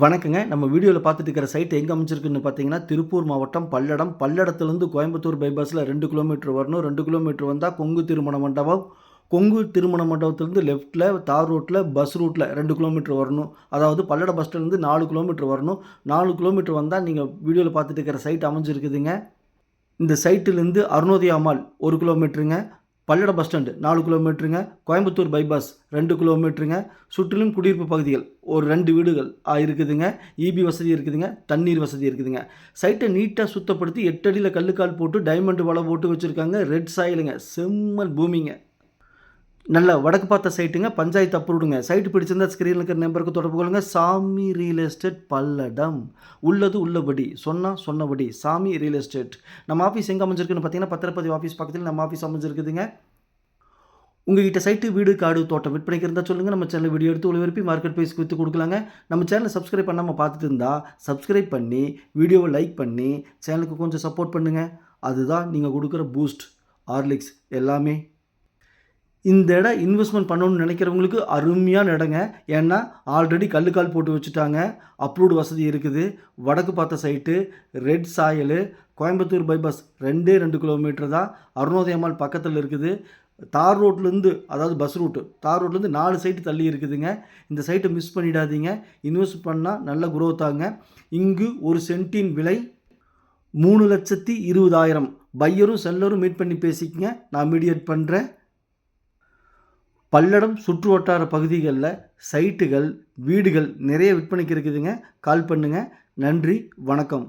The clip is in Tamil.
வணக்கங்க. நம்ம வீடியோவில் பார்த்துட்டு இருக்கிற சைட் எங்கே அமைச்சிருக்குன்னு பார்த்தீங்கன்னா திருப்பூர் மாவட்டம் பல்லடம். பல்லடத்துலேருந்து கோயம்புத்தூர் பைபாஸில் ரெண்டு கிலோமீட்டர் வரணும். ரெண்டு கிலோமீட்டர் வந்தால் கொங்கு திருமண மண்டபம். கொங்கு திருமண மண்டபத்துலேருந்து லெஃப்ட்டில் தார் ரோட்டில் பஸ் ரூட்டில் ரெண்டு கிலோமீட்டர் வரணும். அதாவது பல்லட பஸ் ஸ்டாண்ட்லேருந்து நாலு கிலோமீட்டர் வரணும். நாலு கிலோமீட்டர் வந்தால் நீங்கள் வீடியோவில் பார்த்துட்டு இருக்கிற சைட் அமைஞ்சிருக்குதுங்க. இந்த சைட்டிலேருந்து அருணோதய அம்மாள் ஒரு கிலோமீட்டருங்க பல்லடம் பஸ் ஸ்டாண்டு நாலு கிலோமீட்டருங்க கோயம்புத்தூர் பைபாஸ் ரெண்டு கிலோமீட்டருங்க சுற்றிலும் குடியிருப்பு பகுதிகள் ஒரு ரெண்டு வீடுகள் ஆ, இருக்குதுங்க. இபி வசதி இருக்குதுங்க தண்ணீர் வசதி இருக்குதுங்க. சைட்டை நீட்டாக சுத்தப்படுத்தி எட்டடியில் கல்லுக்கால் போட்டு டைமண்ட் வலை போட்டு வச்சுருக்காங்க ரெட் சாயிலுங்க செம்மல் பூமிங்க. நல்ல வடக்கு பார்த்த சைட்டுங்க பஞ்சாயத்து அப்ரூவ்டுங்க. சைட்டு பிடிச்சிருந்தா ஸ்க்ரீனில் இருக்கிற நம்பருக்கு தொடர்பு கொள்ளுங்கள் சாமி ரியல் எஸ்டேட் பல்லடம். உள்ளது உள்ளபடி. சொன்னால் சொன்னபடி. சாமி ரியல் எஸ்டேட் நம்ம ஆஃபீஸ் எங்கே அமைஞ்சிருக்குன்னு பார்த்தீங்கன்னா பத்திரப்பதி ஆஃபீஸ் பக்கத்தில் நம்ம ஆஃபீஸ் அமைஞ்சிருக்குதுங்க. உங்ககிட்ட சைட்டு வீடு காடு தோட்டம் விற்பனைக்கு இருந்தால் சொல்லுங்கள் நம்ம சேனல் வீடியோ எடுத்து ஒளிபரப்பி மார்க்கெட் ப்ரைஸ்க்கு விற்று கொடுக்கலாங்க. நம்ம சேனலை சப்ஸ்கிரைப் பண்ணாமல் பார்த்துட்டு இருந்தால் சப்ஸ்கிரைப் பண்ணி வீடியோவை லைக் பண்ணி சேனலுக்கு கொஞ்சம் சப்போர்ட் பண்ணுங்கள் அதுதான் நீங்கள் கொடுக்குற பூஸ்ட் ஹார்லிக்ஸ் எல்லாமே இந்த இடம் இன்வெஸ்ட்மெண்ட் பண்ணணும்னு நினைக்கிறவங்களுக்கு அருமையான இடங்க. ஏன்னா ஆல்ரெடி கல்லுக்கால் போட்டு வச்சுட்டாங்க. அப்ரூவ்டு வசதி இருக்குது. வடக்கு பார்த்த சைட்டு ரெட் சாயல் கோயம்புத்தூர் பைபாஸ் ரெண்டே ரெண்டு கிலோமீட்டர் தான். அருணோதயமால் பக்கத்தில் இருக்குது. தார் ரோட்லேருந்து அதாவது பஸ் ரூட்டு தார் ரோட்லேருந்து நாலு சைட்டு தள்ளி இருக்குதுங்க. இந்த சைட்டை மிஸ் பண்ணிடாதீங்க. இன்வெஸ்ட் பண்ணால் நல்ல குரோத் ஆகுங்க இங்கு ஒரு சென்ட்டின் விலை மூணு லட்சத்தி இருபதாயிரம். பையரும் செல்லரும் மீட் பண்ணி பேசிக்கங்க. நான் மீடியேட் பண்ணுறேன் பல்லடம் சுற்று வட்டார பகுதிகளில் சைட்டுகள் வீடுகள் நிறைய விற்பனைக்கு இருக்குதுங்க. கால் பண்ணுங்கள் நன்றி. வணக்கம்.